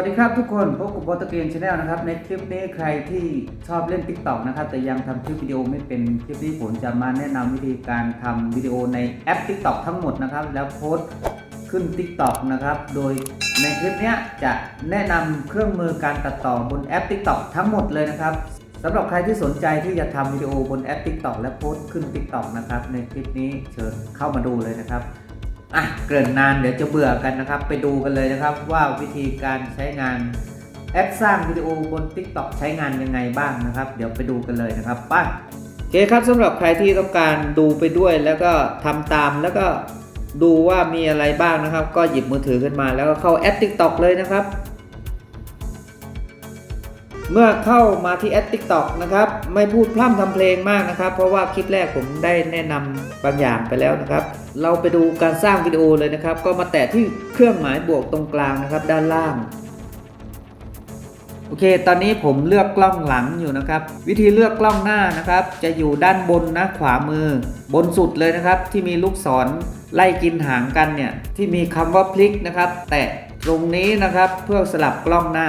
วัสดีครับทุกคนพบกับบอตเกนชาแนลนะครับ ในคลิปนี้ใครที่ชอบเล่น Tik t o อกนะครับ แต่ยังทำคลิปวิดีโอไม่เป็นคลิปนี้ผมจะมาแนะนำวิธีการทำวิดีโอในแอป Tik t o อกทั้งหมดนะครับ แล้วโพสต์ขึ้น Tik t o อกนะครับ โดยในคลิปนี้จะแนะนำเครื่องมือการตัดต่อบนแอป Tik t o อกทั้งหมดเลยนะครับสำหรับใครที่สนใจที่จะทำวิดีโอบนแอป Tik t o อกและโพสต์ขึ้น Tik t o อกนะครับในคลิปนี้เชิญเข้ามาดูเลยนะครับ อะเกินนานเดี๋ยวจะเบื่อกันนะครับ ไปดูกันเลยนะครับว่าวิธีการใช้งานแอปสร้างวิดีโอบน TikTok ใช้งานยังไงบ้างนะครับ เดี๋ยวไปดูกันเลยนะครับไป้าโอเคครับสำหรับใครที่ต้องการดูไปด้วยแล้วก็ทำตามแล้วก็ดูว่ามีอะไรบ้างนะครับ ก็หยิบมือถือขึ้นมาแล้วก็เข้าแอป TikTok เลยนะครับ เมื่อเข้ามาที่แอป TikTok นะครับ ไม่พูดพร่ำทำเพลงมากนะครับ เพราะว่าคลิปแรกผมได้แนะนำบางอย่างไปแล้วนะครับ เราไปดูการสร้างวิดีโอเลยนะครับ ก็มาแตะที่เครื่องหมายบวกตรงกลางนะครับ ด้านล่างโอเค ตอนนี้ผมเลือกกล้องหลังอยู่นะครับ วิธีเลือกกล้องหน้านะครับ จะอยู่ด้านบนนะขวามือ บนสุดเลยนะครับ ที่มีลูกศรไล่กินหางกันเนี่ย ที่มีคำว่าพลิกนะครับ แตะตรงนี้นะครับเพื่อสลับกล้องหน้า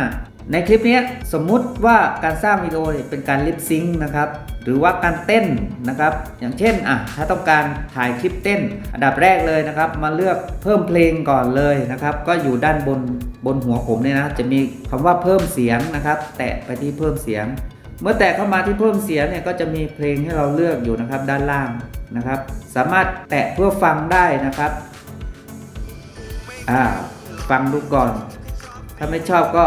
ในคลิปนี้สมมุติว่าการสร้างวิดีโอเป็นการลิปซิงค์นะครับ หรือว่าการเต้นนะครับ อย่างเช่นอะถ้าต้องการถ่ายคลิปเต้น อันดับแรกเลยนะครับ มาเลือกเพิ่มเพลงก่อนเลยนะครับ ก็อยู่ด้านบนบนหัวผมเนี่ยนะจะมีคำว่าเพิ่มเสียงนะครับ แตะไปที่เพิ่มเสียง เมื่อแตะเข้ามาที่เพิ่มเสียงเนี่ยก็จะมีเพลงให้เราเลือกอยู่นะครับด้านล่างนะครับ สามารถแตะเพื่อฟังได้นะครับอ่าฟังดูก่อน ถ้าไม่ชอบก็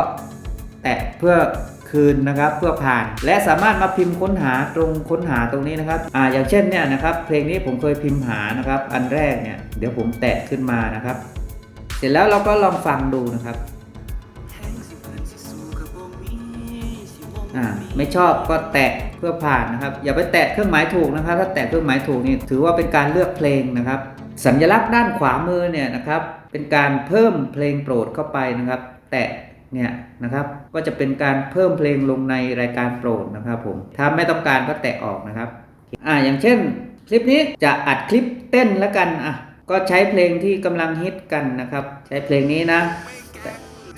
แตะเพื่อ คืนนะครับเพื่อผ่าน และสามารถมาพิมพ์ค้นหาตรงค้นหาตรงนี้นะครับอ่าอย่างเช่นเนี่ยนะครับเพลงนี้ผมเคยพิมพ์หานะครับ อันแรกเนี่ยเดี๋ยวผมแตะขึ้นมานะครับ เสร็จแล้วเราก็ลองฟังดูนะครับไม่ชอบก็แตะเพื่อผ่านนะครับ อย่าไปแตะเครื่องหมายถูกนะครับ ถ้าแตะเครื่องหมายถูกนี่ถือว่าเป็นการเลือกเพลงนะครับ สัญลักษณ์ด้านขวามือเนี่ยนะครับ เป็นการเพิ่มเพลงโปรดเข้าไปนะครับ แตะ เนี่ยนะครับก็จะเป็นการเพิ่มเพลงลงในรายการโปรดนะครับผมถ้าไม่ต้องการก็แตะออกนะครับอ่าอย่างเช่น คลิปนี้จะอัดคลิปเต้นแล้วกันอะก็ใช้เพลงที่กำลังฮิตกันนะครับ ใช้เพลงนี้นะ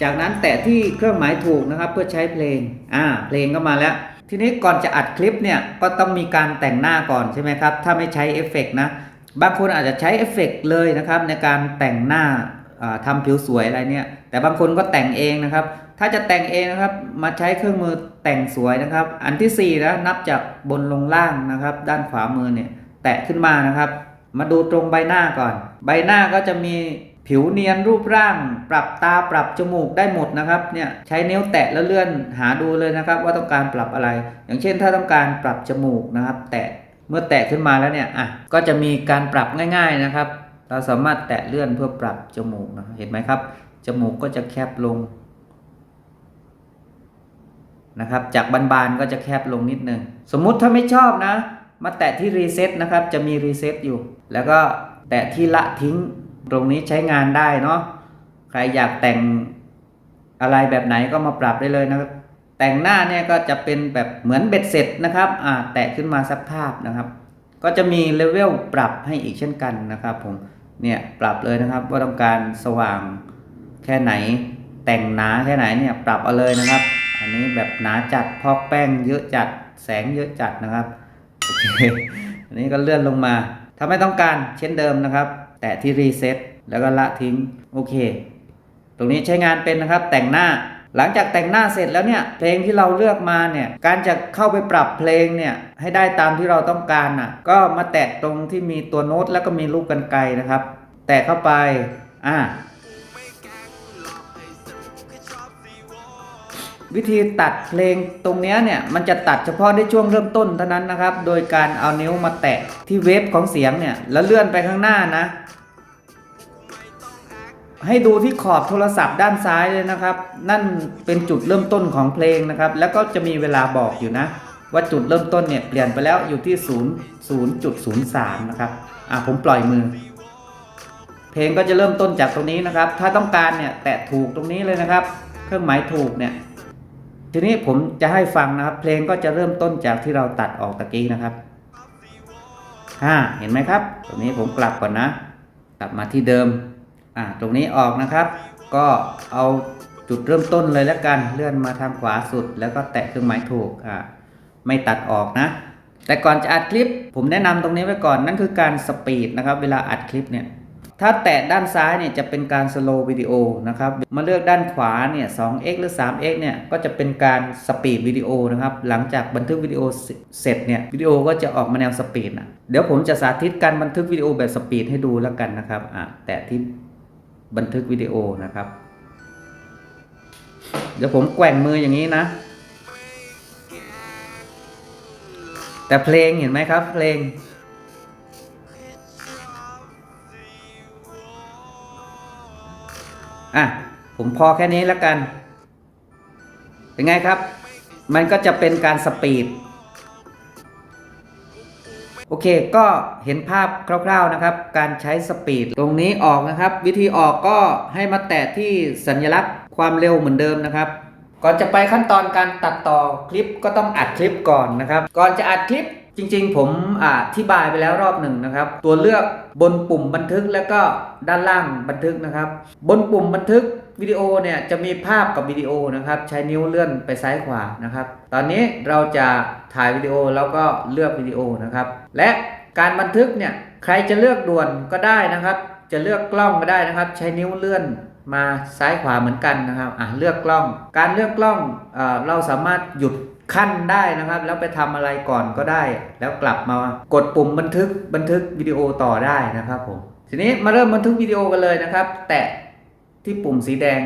จากนั้นแตะที่เครื่องหมายถูกนะครับเพื่อใช้เพลงอ่าเพลงก็มาแล้ว ทีนี้ก่อนจะอัดคลิปเนี่ยก็ต้องมีการแต่งหน้าก่อนใช่ไหมครับ ถ้าไม่ใช้เอฟเฟกต์นะบางคนอาจจะใช้เอฟเฟกต์เลยนะครับในการแต่งหน้า อ่าทำผิวสวยอะไรเนี่ยแต่บางคนก็แต่งเองนะครับ ถ้าจะแต่งเองนะครับมาใช้เครื่องมือแต่งสวยนะครับ อันที่4นะนับจากบนลงล่างนะครับ ด้านขวามือเนี่ยแตะขึ้นมานะครับ มาดูตรงใบหน้าก่อน ใบหน้าก็จะมีผิวเนียนรูปร่าง ปรับตาปรับจมูกได้หมดนะครับเนี่ยใช้นิ้วแตะแล้วเลื่อนหาดูเลยนะครับ ว่าต้องการปรับอะไร อย่างเช่นถ้าต้องการปรับจมูกนะครับ แตะเมื่อแตะขึ้นมาแล้วเนี่ยอะก็จะมีการปรับง่าย ๆนะครับ เราสามารถแตะเลื่อนเพื่อปรับจมูกนะเห็นไหมครับ จมูกก็จะแคบลงนะครับ จากบานๆก็จะแคบลงนิดนึง สมมุติถ้าไม่ชอบนะ มาแตะที่รีเซ็ตนะครับ จะมีรีเซ็ตอยู่ แล้วก็แตะที่ละทิ้ง ตรงนี้ใช้งานได้เนาะ ใครอยากแต่งอะไรแบบไหนก็มาปรับได้เลยนะครับ แต่งหน้าเนี่ยก็จะเป็นแบบเหมือนเบ็ดเสร็จนะครับ อ่า แตะขึ้นมาสักภาพนะครับ ก็จะมีเลเวลปรับให้อีกเช่นกันนะครับผม เนี่ยปรับเลยนะครับว่าต้องการสว่างแค่ไหนแต่งหนาแค่ไหนเนี่ยปรับเอาเลยนะครับ อันนี้แบบหนาจัดพอกแป้งเยอะจัดแสงเยอะจัดนะครับโอเคอันนี้ก็เลื่อนลงมาถ้าไม่ต้องการเช่นเดิมนะครับ แตะที่รีเซ็ตแล้วก็ละทิ้งโอเค ตรงนี้ใช้งานเป็นนะครับแต่งหน้า หลังจากแต่งหน้าเสร็จแล้วเนี่ยเพลงที่เราเลือกมาเนี่ยการจะเข้าไปปรับเพลงเนี่ยให้ได้ตามที่เราต้องการน่ะก็มาแตะตรงที่มีตัวโน้ตแล้วก็มีลูกกันไกรนะครับ แตะเข้าไปอ่าวิธีตัดเพลงตรงนี้เนี่ยมันจะตัดเฉพาะในช่วงเริ่มต้นเท่านั้นนะครับ โดยการเอานิ้วมาแตะที่เวฟของเสียงเนี่ยแล้วเลื่อนไปข้างหน้านะ ให้ดูที่ขอบโทรศัพท์ด้านซ้ายเลยนะครับ นั่นเป็นจุดเริ่มต้นของเพลงนะครับ แล้วก็จะมีเวลาบอกอยู่นะ ว่าจุดเริ่มต้นเนี่ยเปลี่ยนไปแล้วอยู่ที่ 0 0.03 นะครับ อะผมปล่อยมือ เพลงก็จะเริ่มต้นจากตรงนี้นะครับ ถ้าต้องการเนี่ยแตะถูกตรงนี้เลยนะครับ เครื่องหมายถูกเนี่ย ทีนี้ผมจะให้ฟังนะครับ เพลงก็จะเริ่มต้นจากที่เราตัดออกตะกี้นะครับอ่าเห็นไหมครับ ตรงนี้ผมกลับก่อนนะ กลับมาที่เดิม อ่าตรงนี้ออกนะครับ ก็เอาจุดเริ่มต้นเลยแล้วกันเลื่อนมาทางขวาสุด แล้วก็แตะเครื่องหมายถูกอ่าไม่ตัดออกนะ แต่ก่อนจะอัดคลิป ผมแนะนำตรงนี้ไว้ก่อนนั่นคือการสปีดนะครับ เวลาอัดคลิปเนี่ยถ้าแตะด้านซ้ายเนี่ยจะเป็นการสโลว์วิดีโอนะครับมาเลือกด้านขวาเนี่ย 2x หรือ 3x เนี่ยก็จะเป็นการสปีดวิดีโอนะครับ หลังจากบันทึกวิดีโอเสร็จเนี่ยวิดีโอก็จะออกมาแนวสปีดนะเดี๋ยวผมจะสาธิตการบันทึกวิดีโอแบบสปีดให้ดูแล้วกันนะครับอะแตะที่ บันทึกวิดีโอนะครับ เดี๋ยวผมแกว่งมืออย่างนี้นะ แต่เพลงเห็นไหมครับ เพลง อะ ผมพอแค่นี้แล้วกัน เป็นไงครับ มันก็จะเป็นการสปีด โอเคก็เห็นภาพคร่าวๆนะครับ การใช้สปีดตรงนี้ออกนะครับ วิธีออกก็ให้มาแตะที่สัญลักษณ์ความเร็วเหมือนเดิมนะครับ ก่อนจะไปขั้นตอนการตัดต่อคลิปก็ต้องอัดคลิปก่อนนะครับ ก่อนจะอัดคลิปจริงๆ ผมอธิบายไปแล้วรอบหนึ่งนะครับ ตัวเลือกบนปุ่มบันทึกแล้วก็ด้านล่างบันทึกนะครับ บนปุ่มบันทึก วิดีโอเนี่ยจะมีภาพกับวิดีโอนะครับ ใช้นิ้วเลื่อนไปซ้ายขวานะครับ ตอนนี้เราจะถ่ายวิดีโอแล้วก็เลือกวิดีโอนะครับ และการบันทึกเนี่ยใครจะเลือกด่วนก็ได้นะครับ จะเลือกกล้องก็ได้นะครับ ใช้นิ้วเลื่อนมาซ้ายขวาเหมือนกันนะครับอะเลือกกล้อง การเลือกกล้องเอเราสามารถหยุดขั้นได้นะครับ แล้วไปทำอะไรก่อนก็ได้ แล้วกลับมากดปุ่มบันทึกบันทึกวิดีโอต่อได้นะครับผมทีนี้มาเริ่มบันทึกวิดีโอกันเลยนะครับ แตะ ที่ปุ่มสีแดง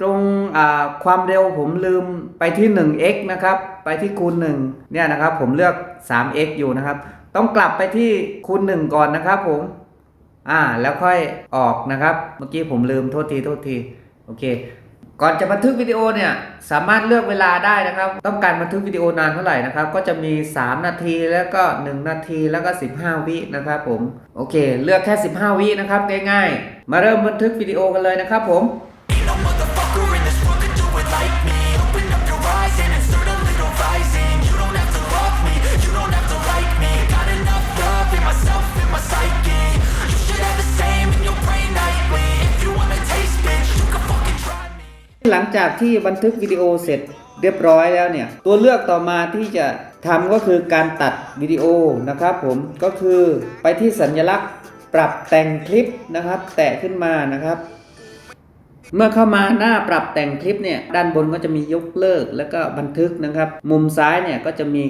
ตรงความเร็วผมลืมไปที่ 1x นะครับ ไปที่คูณ 1 เนี่ยนะครับ ผมเลือก 3x อยู่นะครับ ต้องกลับไปที่คูณ 1 ก่อนนะครับผม อ่า แล้วค่อยออกนะครับ เมื่อกี้ผมลืมโทษที โทษที โอเค ก่อนจะบันทึกวิดีโอเนี่ยสามารถเลือกเวลาได้นะครับ ต้องการบันทึกวิดีโอนานเท่าไหร่นะครับ ก็จะมี 3 นาทีแล้วก็ 1 นาทีแล้วก็ 15 วินะครับผมโอเค เลือกแค่ 15 วินะครับง่ายๆ มาเริ่มบันทึกวิดีโอกันเลยนะครับผม หลังจากที่บันทึกวิดีโอเสร็จเรียบร้อยแล้วเนี่ย ตัวเลือกต่อมาที่จะทำก็คือการตัดวิดีโอนะครับผมก็คือไปที่สัญลักษณ์ปรับแต่งคลิปนะครับ แตะขึ้นมานะครับ เมื่อเข้ามาหน้าปรับแต่งคลิปเนี่ยด้านบนก็จะมียกเลิกแล้วก็บันทึกนะครับ มุมซ้ายเนี่ยก็จะมี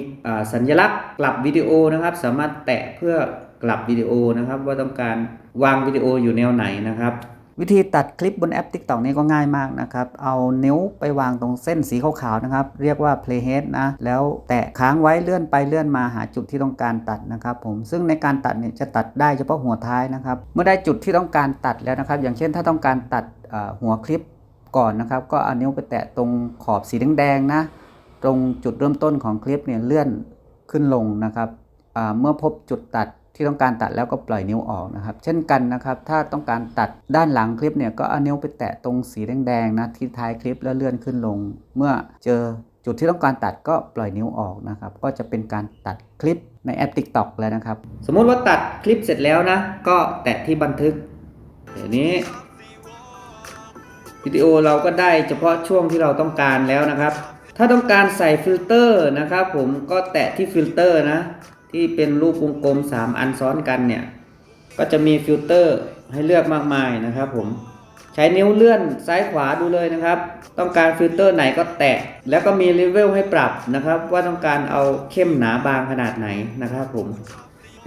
สัญลักษณ์กลับวิดีโอนะครับ สามารถแตะเพื่อกลับวิดีโอนะครับ ว่าต้องการวางวิดีโออยู่แนวไหนนะครับ วิธีตัดคลิปบนแอป TikTok นี่ก็ง่ายมากนะครับ เอานิ้วไปวางตรงเส้นสีขาวๆนะครับ เรียกว่า playhead นะ แล้วแตะค้างไว้เลื่อนไปเลื่อนมาหาจุดที่ต้องการตัดนะครับผม ซึ่งในการตัดเนี่ยจะตัดได้เฉพาะหัวท้ายนะครับ เมื่อได้จุดที่ต้องการตัดแล้วนะครับ อย่างเช่นถ้าต้องการตัดหัวคลิปก่อนนะครับ ก็เอานิ้วไปแตะตรงขอบสีแดงๆนะ ตรงจุดเริ่มต้นของคลิปเนี่ยเลื่อนขึ้นลงนะครับ เมื่อพบจุดตัด ที่ต้องการตัดแล้วก็ปล่อยนิ้วออกนะครับ เช่นกันนะครับ ถ้าต้องการตัดด้านหลังคลิปเนี่ยก็เอานิ้วไปแตะตรงสีแดงๆนะที่ท้ายคลิปแล้วเลื่อนขึ้นลง เมื่อเจอจุดที่ต้องการตัดก็ปล่อยนิ้วออกนะครับ ก็จะเป็นการตัดคลิปในแอป TikTok แล้วนะครับ สมมุติว่าตัดคลิปเสร็จแล้วนะ ก็แตะที่บันทึกเดี๋ยวนี้วิดีโอเราก็ได้เฉพาะช่วงที่เราต้องการแล้วนะครับ ถ้าต้องการใส่ฟิลเตอร์นะครับ ผมก็แตะที่ฟิลเตอร์นะ ที่เป็นรูปวงกลม 3 อันซ้อนกันเนี่ย ก็จะมีฟิลเตอร์ให้เลือกมากมายนะครับผมใช้นิ้วเลื่อนซ้ายขวาดูเลยนะครับ ต้องการฟิลเตอร์ไหนก็แตะ แล้วก็มีเลเวลให้ปรับนะครับ ว่าต้องการเอาเข้มหนาบางขนาดไหนนะครับผม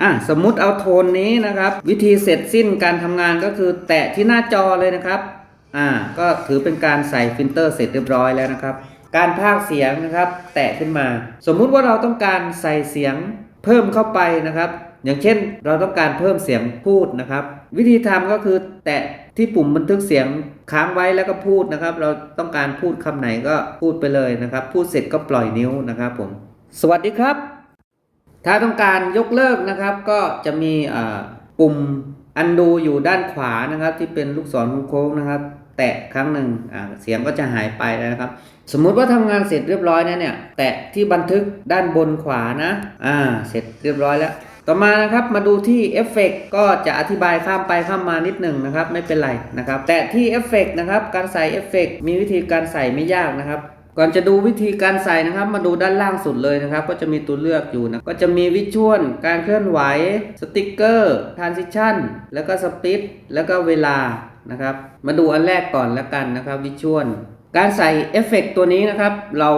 อะสมมุติเอาโทนนี้นะครับ วิธีเสร็จสิ้นการทำงานก็คือแตะที่หน้าจอเลยนะครับอ่าก็ถือเป็นการใส่ฟิลเตอร์เสร็จเรียบร้อยแล้วนะครับ การพากเสียงนะครับ แตะขึ้นมา สมมุติว่าเราต้องการใส่เสียง เพิ่มเข้าไปนะครับ อย่างเช่นเราต้องการเพิ่มเสียงพูดนะครับ วิธีทำก็คือแตะที่ปุ่มบันทึกเสียงค้างไว้แล้วก็พูดนะครับ เราต้องการพูดคำไหนก็พูดไปเลยนะครับ พูดเสร็จก็ปล่อยนิ้วนะครับผม สวัสดีครับ ถ้าต้องการยกเลิกนะครับ ก็จะมีปุ่ม undo อยู่ด้านขวานะครับ ที่เป็นลูกศรโค้งนะครับ แตะครั้งหนึ่งเสียงก็จะหายไปแล้วนะครับ สมมุติว่าทำงานเสร็จเรียบร้อยนะเนี่ย แตะที่บันทึกด้านบนขวานะ อ่า เสร็จเรียบร้อยแล้ว ต่อมานะครับมาดูที่เอฟเฟกก็จะอธิบายข้ามไปข้ามมานิดหนึ่งนะครับ ไม่เป็นไรนะครับ แตะที่เอฟเฟกนะครับ การใส่เอฟเฟกมีวิธีการใส่ไม่ยากนะครับก่อนจะดูวิธีการใส่นะครับ มาดูด้านล่างสุดเลยนะครับ ก็จะมีตัวเลือกอยู่นะ ก็จะมีวิชวลการเคลื่อนไหว สติกเกอร์ทรานซิชันแล้วก็สปิดแล้วก็เวลา นะครับ มาดูอันแรกก่อนแล้วกันนะครับวิชวลการใส่เอฟเฟกตัวนี้นะครับ เรา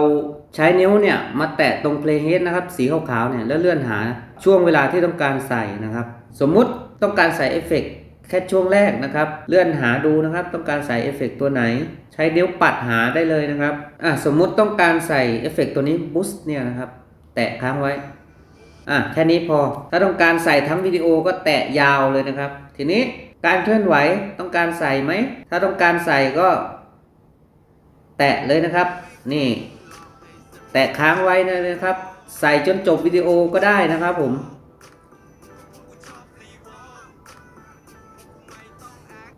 ใช้นิ้วเนี่ยมาแตะตรง playhead นะครับสีขาวๆเนี่ยแล้วเลื่อนหาช่วงเวลาที่ต้องการใส่นะครับ สมมุติต้องการใส่เอฟเฟกแค่ช่วงแรกนะครับ เลื่อนหาดูนะครับ ต้องการใส่เอฟเฟกตัวไหน ใช้นิ้วปัดหาได้เลยนะครับอะสมมุติต้องการใส่เอฟเฟกตัวนี้ boost เนี่ยนะครับ แตะค้างไว้อะแค่นี้พอ ถ้าต้องการใส่ทั้งวิดีโอก็แตะยาวเลยนะครับ ทีนี้ การเคลื่อนไหวต้องการใส่ไหม ถ้าต้องการใส่ก็ แตะเลยนะครับ นี่ แตะค้างไว้เลยนะครับ ใส่จนจบวิดีโอก็ได้นะครับผม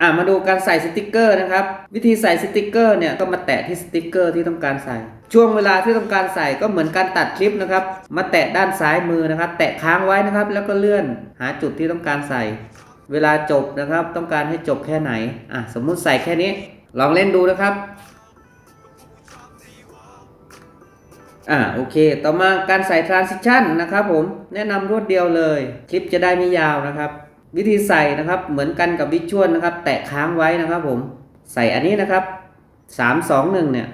อะมาดูการใส่สติกเกอร์นะครับ วิธีใส่สติกเกอร์เนี่ยก็มาแตะที่สติกเกอร์ที่ต้องการใส่ ช่วงเวลาที่ต้องการใส่ก็เหมือนการตัดคลิปนะครับ มาแตะด้านซ้ายมือนะครับ แตะค้างไว้นะครับ แล้วก็เลื่อนหาจุดที่ต้องการใส่ เวลาจบนะครับ ต้องการให้จบแค่ไหนอะสมมุติใส่แค่นี้ ลองเล่นดูนะครับอ่าโอเค ต่อมาการใส่ transition นะครับผมแนะนำรวดเดียวเลย คลิปจะได้ไม่ยาวนะครับ วิธีใส่นะครับเหมือนกันกับวิชวลนะครับ แตะค้างไว้นะครับผมใส่อันนี้นะครับสามสองหนึ่งเนี่ย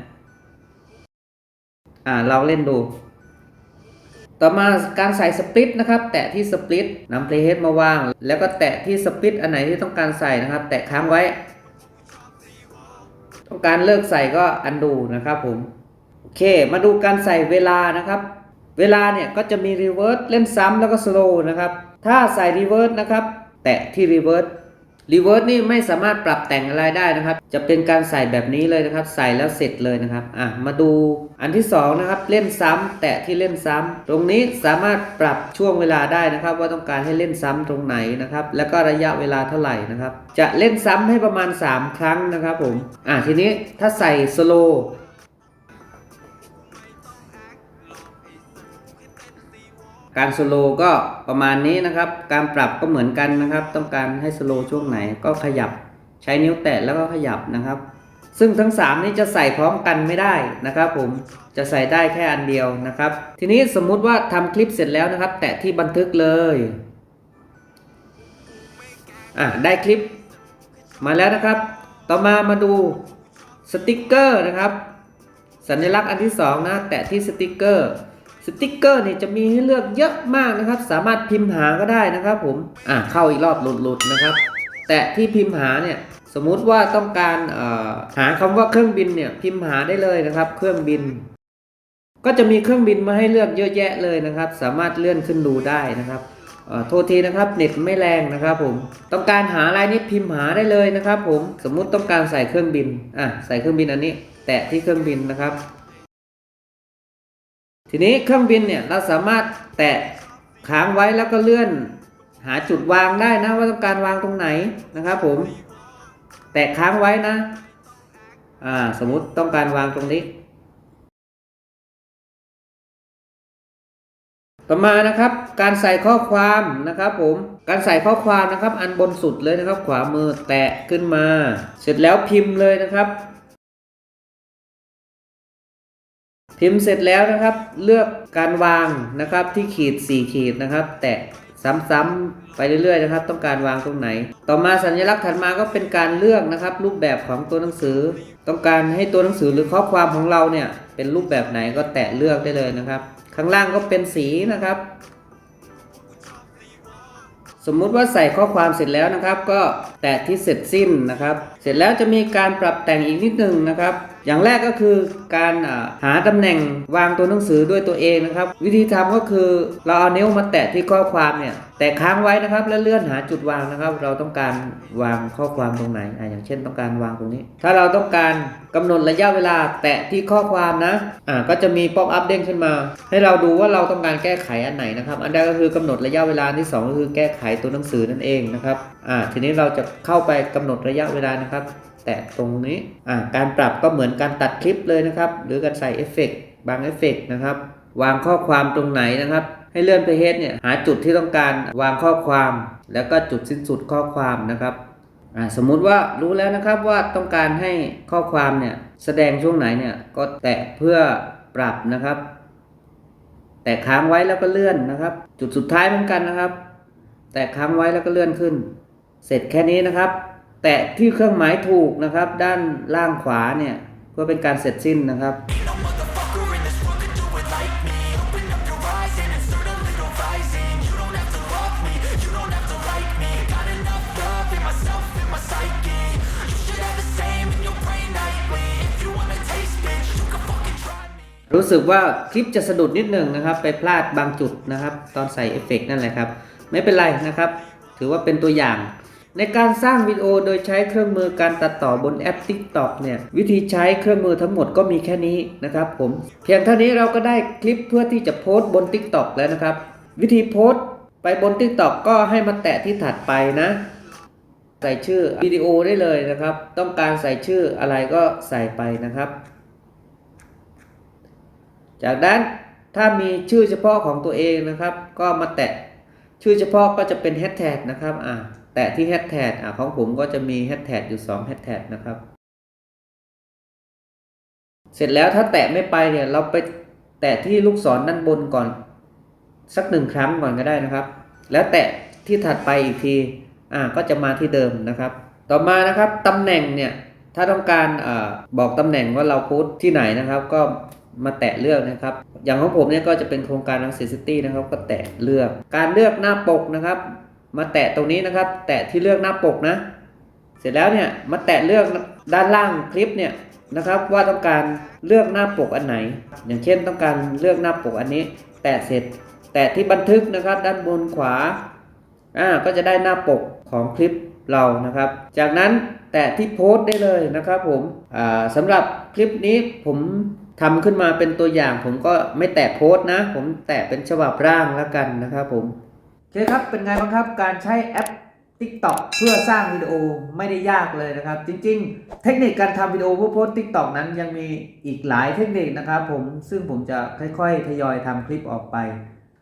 อ่าเราเล่นดู ต่อมาการใส่สปลิตนะครับ แตะที่สปลิตนำเพลย์เฮดมาวาง แล้วก็แตะที่สปลิตอันไหนที่ต้องการใส่นะครับ แตะค้างไว้ ต้องการเลิกใส่ก็อันดูนะครับผม โอเค มาดูการใส่เวลานะครับ เวลาเนี่ยก็จะมีรีเวิร์สเล่นซ้ำแล้วก็สโลว์นะครับ ถ้าใส่รีเวิร์สนะครับ แตะที่รีเวิร์ส รีเวิร์สนี่ไม่สามารถปรับแต่งอะไรได้นะครับ จะเป็นการใส่แบบนี้เลยนะครับ ใส่แล้วเสร็จเลยนะครับ อะ มาดูอันที่สองนะครับ เล่นซ้ำแตะที่เล่นซ้ำตรงนี้สามารถปรับช่วงเวลาได้นะครับ ว่าต้องการให้เล่นซ้ำตรงไหนนะครับ แล้วก็ระยะเวลาเท่าไหร่นะครับ จะเล่นซ้ำให้ประมาณ 3 ครั้งนะครับผม อะ ทีนี้ถ้าใส่สโล การสโลว์ก็ประมาณนี้นะครับ การปรับก็เหมือนกันนะครับ ต้องการให้สโลว์ช่วงไหนก็ขยับใช้นิ้วแตะแล้วก็ขยับนะครับ ซึ่งทั้ง 3 นี้จะใส่พร้อมกันไม่ได้นะครับผมจะใส่ได้แค่อันเดียวนะครับ ทีนี้สมมุติว่าทำคลิปเสร็จแล้วนะครับ แตะที่บันทึกเลยอะได้คลิปมาแล้วนะครับ ต่อมามาดูสติกเกอร์นะครับ สัญลักษณ์อันที่สองนะแตะที่สติกเกอร์ สติกเกอร์เนี่ยจะมีให้เลือกเยอะมากนะครับ สามารถพิมพ์หาก็ได้นะครับผมอ่าเข้าอีกรอบหลุดๆนะครับ แตะที่พิมพ์หาเนี่ยสมมุติว่าต้องการเอ่อหาคำว่าเครื่องบินเนี่ยพิมพ์หาได้เลยนะครับ เครื่องบิน ก็จะมีเครื่องบินมาให้เลือกเยอะแยะเลยนะครับ สามารถเลื่อนขึ้นดูได้นะครับอ่อโทษทีนะครับเน็ตไม่แรงนะครับผมต้องการหาอะไรนี่พิมพ์หาได้เลยนะครับ ผมสมมุติต้องการใส่เครื่องบินอะใส่เครื่องบินอันนี้ แตะที่เครื่องบินนะครับ ทีนี้เครื่องบินเนี่ยเราสามารถแตะค้างไว้แล้วก็เลื่อนหาจุดวางได้นะว่าต้องการวางตรงไหนนะครับผม แตะค้างไว้นะ อ่าสมมติต้องการวางตรงนี้ ต่อมานะครับ การใส่ข้อความนะครับผม การใส่ข้อความนะครับ อันบนสุดเลยนะครับ ขวามือแตะขึ้นมา เสร็จแล้วพิมพ์เลยนะครับ พิมพ์เสร็จแล้วนะครับ เลือกการวางนะครับที่ขีด 4 ขีดนะครับ แตะซ้ำๆไปเรื่อยๆนะครับ ต้องการวางตรงไหน ต่อมาสัญลักษณ์ถัดมาก็เป็นการเลือกนะครับ รูปแบบของตัวหนังสือ ต้องการให้ตัวหนังสือหรือข้อความของเราเนี่ยเป็นรูปแบบไหนก็แตะเลือกได้เลยนะครับ ข้างล่างก็เป็นสีนะครับ สมมุติว่าใส่ข้อความเสร็จแล้วนะครับ ก็แตะที่เสร็จสิ้นนะครับ เสร็จแล้วจะมีการปรับแต่งอีกนิดนึงนะครับ อย่างแรกก็คือการหาตำแหน่งวางตัวหนังสือด้วยตัวเองนะครับ วิธีทำก็คือเราเอานิ้วมาแตะที่ข้อความเนี่ยแตะค้างไว้นะครับแล้วเลื่อนหาจุดวางนะครับ เราต้องการวางข้อความตรงไหนอ่าอย่างเช่นต้องการวางตรงนี้ ถ้าเราต้องการกำหนดระยะเวลาแตะที่ข้อความนะอ่าก็จะมีป๊อปอัพเด้งขึ้นมา ให้เราดูว่าเราต้องการแก้ไขอันไหนนะครับ อันแรกก็คือกำหนดระยะเวลาที่สองก็คือแก้ไขตัวหนังสือนั่นเองนะครับอ่าทีนี้เราจะเข้าไปกำหนดระยะเวลานะครับ แตะตรงนี้การปรับก็เหมือนการตัดคลิปเลยนะครับ หรือการใส่เอฟเฟกต์บางเอฟเฟกต์นะครับ วางข้อความตรงไหนนะครับ ให้เลื่อนไปเฮดเนี่ยหาจุดที่ต้องการวางข้อความ แล้วก็จุดสิ้นสุดข้อความนะครับสมมุติว่ารู้แล้วนะครับว่าต้องการให้ข้อความเนี่ยแสดงช่วงไหนเนี่ยก็แตะเพื่อปรับนะครับ แตะค้างไว้แล้วก็เลื่อนนะครับ จุดสุดท้ายเหมือนกันนะครับ แตะค้างไว้แล้วก็เลื่อนขึ้น เสร็จแค่นี้นะครับ แตะที่เครื่องหมายถูกนะครับ ด้านล่างขวาเนี่ย ก็เป็นการเสร็จสิ้นนะครับ รู้สึกว่าคลิปจะสะดุดนิดหนึ่งนะครับ ไปพลาดบางจุดนะครับ ตอนใส่เอฟเฟกนั่นแหละครับ ไม่เป็นไรนะครับ ถือว่าเป็นตัวอย่าง ในการสร้างวิดีโอโดยใช้เครื่องมือการตัดต่อบนแอป TikTok เนี่ยวิธีใช้เครื่องมือทั้งหมดก็มีแค่นี้นะครับผมเพียงเท่านี้เราก็ได้คลิปเพื่อที่จะโพสต์บน TikTok แล้วนะครับ วิธีโพสต์ไปบน TikTok ก็ให้มาแตะที่ถัดไปนะ ใส่ชื่อวิดีโอได้เลยนะครับ ต้องการใส่ชื่ออะไรก็ใส่ไปนะครับ จากนั้นถ้ามีชื่อเฉพาะของตัวเองนะครับ ก็มาแตะชื่อเฉพาะก็จะเป็นแฮชแท็กนะครับอ่า แตะที่แฮชแท็กอ่าของผมก็จะมีแฮชแท็กอยู่2แฮชแท็กนะครับ เสร็จแล้วถ้าแตะไม่ไปเนี่ยเราไปแตะที่ลูกศรด้านบนก่อน สักหนึ่งครั้งก่อนก็ได้นะครับ แล้วแตะที่ถัดไปอีกทีอ่าก็จะมาที่เดิมนะครับ ต่อมานะครับตำแหน่งเนี่ยถ้าต้องการอบอกตำแหน่งว่าเราโพสที่ไหนนะครับ ก็มาแตะเลือกนะครับ อย่างของผมเนี่ยก็จะเป็นโครงการรังสิตซิตี้นะครับ ก็แตะเลือก การเลือกหน้าปกนะครับ มาแตะตรงนี้นะครับ แตะที่เลือกหน้าปกนะ เสร็จแล้วเนี่ยมาแตะเลือกด้านล่างคลิปเนี่ยนะครับว่าต้องการเลือกหน้าปกอันไหน อย่างเช่นต้องการเลือกหน้าปกอันนี้ แตะเสร็จ แตะที่บันทึกนะครับ ด้านบนขวาอ่าก็จะได้หน้าปกของคลิปเรานะครับ จากนั้นแตะที่โพสต์ได้เลยนะครับผมอ่าสำหรับคลิปนี้ผมทำขึ้นมาเป็นตัวอย่าง ผมก็ไม่แตะโพสต์นะ ผมแตะเป็นฉบับร่างแล้วกันนะครับผม เคครับ เป็นไงบ้างครับการใช้แอป TikTok เพื่อสร้างวิดีโอไม่ได้ยากเลยนะครับ จริง ๆ เทคนิคการทำวิดีโอเพื่อโพสต์ TikTok นั้นยังมีอีกหลายเทคนิคนะครับผมซึ่งผมจะค่อยๆ ทยอยทำคลิปออกไป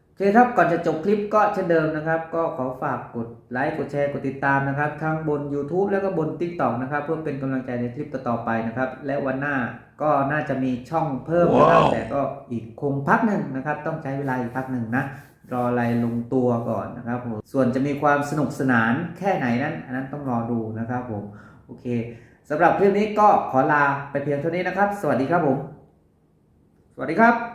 โอเคครับก่อนจะจบคลิปก็เช่นเดิมนะครับ ก็ขอฝากกดไลค์กดแชร์กดติดตามนะครับ ทั้งบน YouTube แล้วก็บน TikTok นะครับ เพื่อเป็นกำลังใจในคลิปต่อๆไปนะครับ และวันหน้าก็น่าจะมีช่องเพิ่มนะครับว้าวแต่ก็อีกคงพักหนึ่งนะครับ ต้องใช้เวลาอีกพักหนึ่งนะ รออะไรลงตัวก่อนนะครับผมส่วนจะมีความสนุกสนานแค่ไหนนั้น อันนั้นต้องรอดูนะครับผมโอเคสำหรับคลิปนี้ก็ขอลาไปเพียงเท่านี้นะครับ สวัสดีครับผม สวัสดีครับ